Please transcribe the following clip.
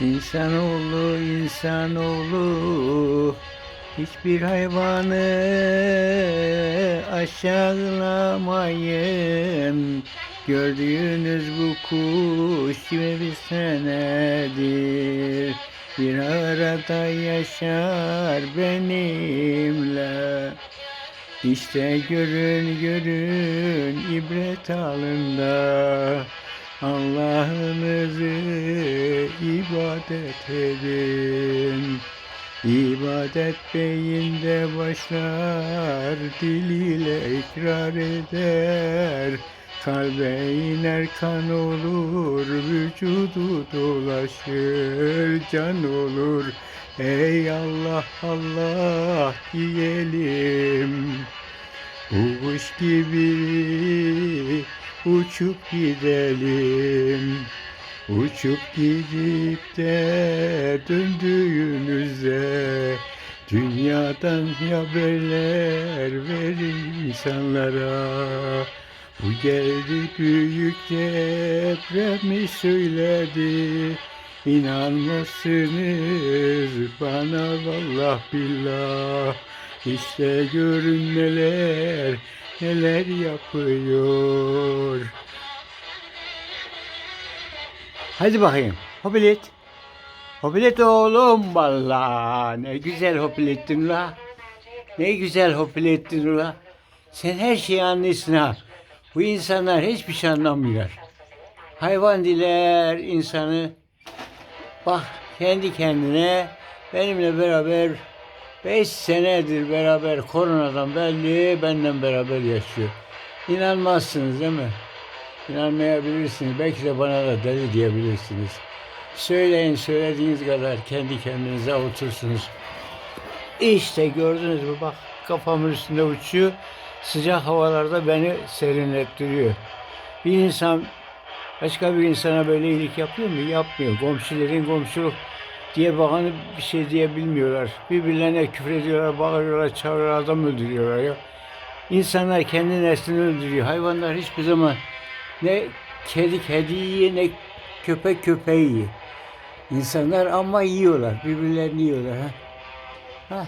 İnsanoğlu, insanoğlu Hiçbir hayvanı aşağılamayın. Gördüğünüz bu kuş 21 senedir Bir arada yaşar benimle. İşte görün görün ibret alında Allah'ınızı ibadet edin. İbadet beyinde başlar, dil ile ikrar eder. Kalbe iner kan olur, vücudu dolaşır, can olur. Ey Allah Allah diyelim. Kuş gibi uçup gidelim. Uçup gidip de döndüğümüzde Dünyadan haberler verin insanlara. Bu geldi büyük depremi söyledi? İnanmazsınız bana vallah billah İşte görün neler neler yapıyor Hadi bakayım. Hopilet. Hopilet oğlum valla. Ne güzel hopilettin la. Ne güzel hopilettin la. Sen her şeyi anlıyorsun ha. Bu insanlar hiçbir şey anlamıyor. Hayvan diler insanı. Bak kendi kendine benimle beraber 5 senedir beraber koronadan belli benden beraber yaşıyor. İnanmazsınız değil mi? İnanmayabilirsiniz. Belki de bana da deli diyebilirsiniz. Söyleyin söylediğiniz kadar kendi kendinize otursunuz. İşte gördünüz mü bak kafamın üstünde uçuyor. Sıcak havalarda beni serinlettiriyor. Bir insan başka bir insana böyle iyilik yapıyor mu? Yapmıyor. Komşuların komşuluk diye bakanı bir şey diyebilmiyorlar. Birbirlerine küfür ediyorlar, bağırıyorlar, çağırıyorlar, adam öldürüyorlar ya. İnsanlar kendi neslini öldürüyor. Hayvanlar hiçbir zaman ne kedi kedi yiyor ne köpek köpeği yiyor. İnsanlar ama yiyorlar. Birbirlerini yiyorlar. Ha? Ha?